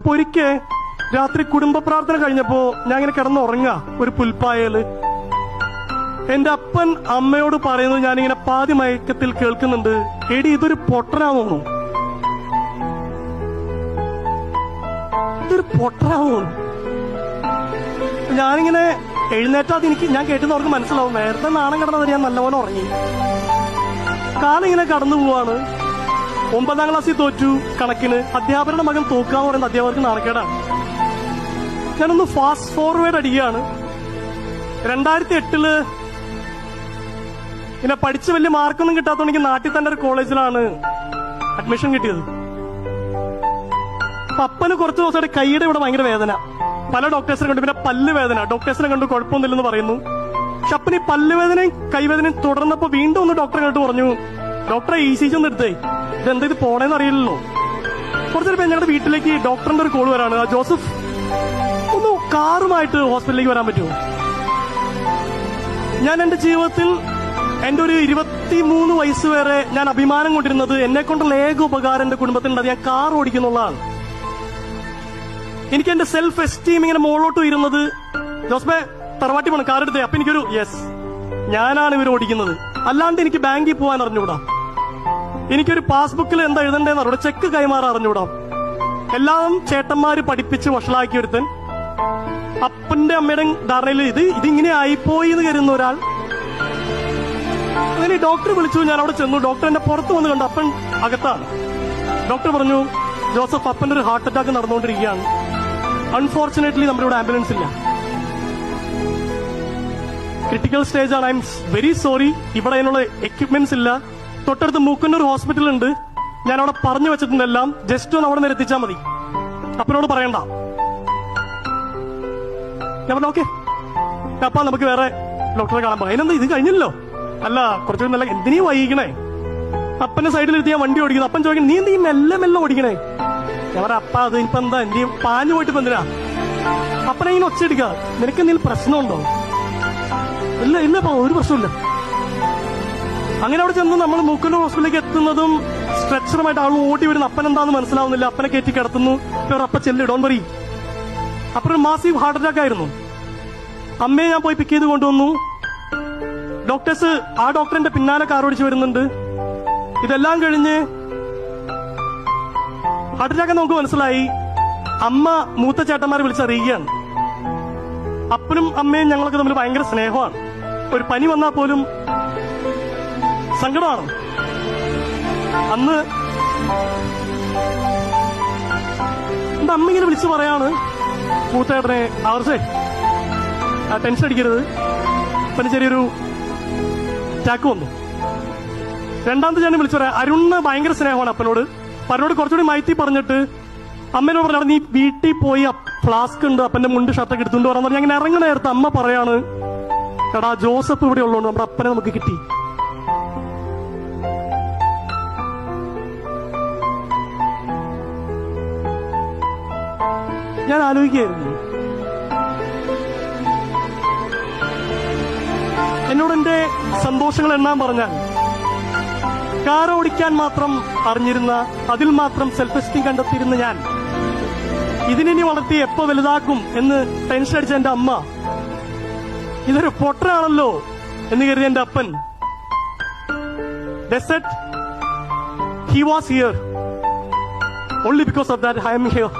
അപ്പൊ ഒരിക്കൽ രാത്രി കുടുംബ പ്രാർത്ഥന കഴിഞ്ഞപ്പോ ഞാൻ ഇങ്ങനെ കിടന്ന് ഉറങ്ങാ ഒരു പുൽപ്പായൽ എന്റെ അപ്പൻ അമ്മയോട് പറയുന്നത് ഞാനിങ്ങനെ പാതി മയക്കത്തിൽ കേൾക്കുന്നുണ്ട്. എടി ഇതൊരു പൊട്ടനാ പൊട്ടനാവുന്നു ഇതൊരു പൊട്ടനാവുന്നു ഞാനിങ്ങനെ എഴുന്നേറ്റാതെ എനിക്ക് ഞാൻ കേട്ടെന്ന് അവർക്ക് മനസ്സിലാവും നേരത്തെ നാണം കിടന്നത് ഞാൻ നല്ലപോലെ ഉറങ്ങി. കാലിങ്ങനെ കടന്നു പോവാണ്. ഒമ്പതാം ക്ലാസ്സിൽ തോറ്റു. കണക്കിന് അധ്യാപകരുടെ മകൻ തോക്കാന്ന് പറയുന്ന അധ്യാപകർക്ക് നാണക്കേടാണ്. ഞാനൊന്ന് ഫാസ്റ്റ് ഫോർവേഡ് അടിക്കുകയാണ്. രണ്ടായിരത്തി എട്ടിൽ പിന്നെ പഠിച്ച് വലിയ മാർക്കൊന്നും കിട്ടാത്തോണ്ടെങ്കിൽ നാട്ടിൽ തന്നെ ഒരു കോളേജിലാണ് അഡ്മിഷൻ കിട്ടിയത്. അപ്പൊ അപ്പന് കുറച്ച് ദിവസമായിട്ട് കൈയുടെ ഇവിടെ ഭയങ്കര വേദന. പല ഡോക്ടേഴ്സിനെ കണ്ടു. പിന്നെ പല്ല് വേദന. ഡോക്ടേഴ്സിനെ കണ്ടു കുഴപ്പമൊന്നുമില്ലെന്ന് പറയുന്നു. പക്ഷെ അപ്പന് ഈ പല്ല് വേദനയും കൈവേദനയും തുടർന്നപ്പോ വീണ്ടും ഒന്ന് ഡോക്ടറെ കണ്ടു പറഞ്ഞു. ഡോക്ടറെ ഈ സി ജി ഒന്ന് എടുത്തേ. ഇതെന്താ ഇത് പോണേന്ന് അറിയില്ലല്ലോ. നേരം ഞങ്ങളുടെ വീട്ടിലേക്ക് ഡോക്ടറിന്റെ ഒരു കോൾ വരാണ്. ജോസഫ് ഒന്ന് കാറുമായിട്ട് ഹോസ്പിറ്റലിലേക്ക് വരാൻ പറ്റുമോ? ഞാൻ എന്റെ ജീവിതത്തിൽ എന്റെ ഒരു ഇരുപത്തിമൂന്ന് വയസ്സ് വരെ ഞാൻ അഭിമാനം കൊണ്ടിരുന്നത് എന്നെ കൊണ്ടുള്ള ഏക ഉപകാരം എന്റെ കുടുംബത്തിനുണ്ട് ഞാൻ കാർ ഓടിക്കുന്നുള്ളതാണ്. എനിക്ക് എന്റെ സെൽഫ് എസ്റ്റീം ഇങ്ങനെ മുകളിലോട്ട് ഉയരുന്നത് ജോസ്ബെ തറവാട്ടി പോണം കാർ എടുത്തേ. അപ്പൊ എനിക്കൊരു യെസ് ഞാനാണ് ഇവർ ഓടിക്കുന്നത്. അല്ലാണ്ട് എനിക്ക് ബാങ്കിൽ പോകാൻ അറിഞ്ഞുകൂടാ. എനിക്കൊരു പാസ്ബുക്കിൽ എന്താ എഴുതണ്ടേന്ന് അറിയാം ചെക്ക് കൈമാറാൻ അറിഞ്ഞുകൂടാ എല്ലാം ചേട്ടന്മാര് പഠിപ്പിച്ച് വഷളാക്കി ഒരുത്തൻ. അപ്പന്റെ അമ്മയുടെ ധാരണയിൽ ഇത് ഇതിങ്ങനെ ആയിപ്പോയി എന്ന് കരുതുന്ന ഒരാൾ. അങ്ങനെ ഡോക്ടർ വിളിച്ചു ഞാൻ അവിടെ ചെന്നു. ഡോക്ടർ എന്നെ പുറത്ത് വന്ന് കണ്ടു. അപ്പൻ അകത്താണ്. ഡോക്ടർ പറഞ്ഞു ജോസഫ് അപ്പന്റെ ഒരു ഹാർട്ട് അറ്റാക്ക് നടന്നുകൊണ്ടിരിക്കുകയാണ്. അൺഫോർച്ചുനേറ്റ്ലി നമ്മുടെ ഇവിടെ ആംബുലൻസ് ഇല്ല. ക്രിട്ടിക്കൽ സ്റ്റേജ് ആണ്. ഐ എം വെരി സോറി ഇവിടെ അതിനുള്ള എക്യുപ്മെന്റ്സ് ഇല്ല. തൊട്ടടുത്ത് മൂക്കന്നൂർ ഹോസ്പിറ്റൽ ഉണ്ട് ഞാൻ അവിടെ പറഞ്ഞു വെച്ചിട്ടുണ്ടെല്ലാം ജസ്റ്റ് ഒന്ന് അവിടെ നിന്ന് എത്തിച്ചാൽ മതി. അപ്പനോട് പറയണ്ട. ഞാൻ പറഞ്ഞു ഓക്കെ. അപ്പ നമുക്ക് വേറെ ഡോക്ടറെ കാണാൻ പോകാം. അതിനെന്താ ഇത് കഴിഞ്ഞല്ലോ അല്ല കുറച്ചുകൂടി നല്ല എന്തിനീ വൈകണേ അപ്പന്റെ സൈഡിൽ ഇരുത്തി ഞാൻ വണ്ടി ഓടിക്കുന്നു. അപ്പൻ ചോദിക്കണം നീ എന്ത് ഈ മെല്ലെ മെല്ലെ ഓടിക്കണേ? ഞാൻ പറയാം അപ്പ അത് ഇപ്പൊ എന്താ? നീ പാഞ്ഞു പോയിട്ട് ഇപ്പൊ എന്തിനാ? അപ്പനെ ഇങ്ങനെ ഒച്ചയെടുക്കുക. നിനക്ക് എന്തെങ്കിലും പ്രശ്നമുണ്ടോ? ഇല്ല ഇല്ല ഒരു പ്രശ്നമില്ല അങ്ങനെ അവിടെ ചെന്ന് നമ്മൾ മൂക്കന്നൂർ ഹോസ്പിറ്റലിലേക്ക് എത്തുന്നതും സ്ട്രെച്ചറുമായിട്ട് ആൾ ഓടി വരുന്ന അപ്പൻ എന്താന്ന് മനസ്സിലാവുന്നില്ല. അപ്പനെ കയറ്റി കിടത്തുന്നു. ഒരു അപ്പ ചെല്ലി ഡോൺ പറയും. അപ്പൊ ഒരു മാസീവ് ഹാർട്ട് അറ്റാക്ക് ആയിരുന്നു. അമ്മയെ ഞാൻ പോയി പിക്ക് ചെയ്ത് കൊണ്ടുവന്നു. ഡോക്ടേഴ്സ് ആ ഡോക്ടറിന്റെ പിന്നാലെ കാർ ഓടിച്ചു വരുന്നുണ്ട്. ഇതെല്ലാം കഴിഞ്ഞ് ഹാർട്ട് അറ്റാക്ക് നമുക്ക് മനസ്സിലായി. അമ്മ മൂത്ത ചേട്ടന്മാരെ വിളിച്ചറിയുകയാണ്. അപ്പനും അമ്മയും ഞങ്ങൾക്ക് തമ്മിൽ ഭയങ്കര സ്നേഹമാണ്. ഒരു പനി വന്നാൽ പോലും സങ്കടമാണ് അന്ന് എന്റെ അമ്മ ഇങ്ങനെ വിളിച്ചു പറയാണ്? കൂത്തേട്ടനെ ആവർസേ ടെൻഷൻ അടിക്കരുത്. പിന്നെ ചെറിയൊരു ചാക്ക് വന്നു. രണ്ടാമത്തെ ഞാൻ വിളിച്ചു പറയാം അരുണിന് ഭയങ്കര സ്നേഹമാണ് അപ്പനോട്. അപ്പനോട് കുറച്ചുകൂടി മാറ്റി പറഞ്ഞിട്ട് അമ്മേനോട് പറഞ്ഞു "എടാ, നീ വീട്ടിൽ പോയി ഫ്ലാസ്ക് ഉണ്ട് അപ്പന്റെ മുണ്ട് ഷർട്ടൊക്കെ എടുത്തുകൊണ്ട് പറഞ്ഞു അങ്ങനെ ഇറങ്ങണ നേരത്തെ അമ്മ പറയാണ് എടാ ജോസഫ് ഇവിടെ ഉള്ളതുകൊണ്ട് നമ്മുടെ അപ്പനെ നമുക്ക് കിട്ടി. ഞാൻ ആലോചിക്കുകയായിരുന്നു. എന്നോട് എന്റെ സന്തോഷങ്ങൾ എണ്ണാൻ പറഞ്ഞാൽ കാർ ഓടിക്കാൻ മാത്രം അറിഞ്ഞിരുന്ന അതിൽ മാത്രം സെൽഫ് എസ്റ്റീം കണ്ടെത്തിയിരുന്ന ഞാൻ ഇതിനി വളർത്തി എപ്പോ വലുതാക്കും എന്ന് ടെൻഷൻ അടിച്ച എന്റെ അമ്മ ഇതൊരു പൊട്ടനാണല്ലോ എന്ന് കരുതി എന്റെ അപ്പൻ. He was here only because of that I'm here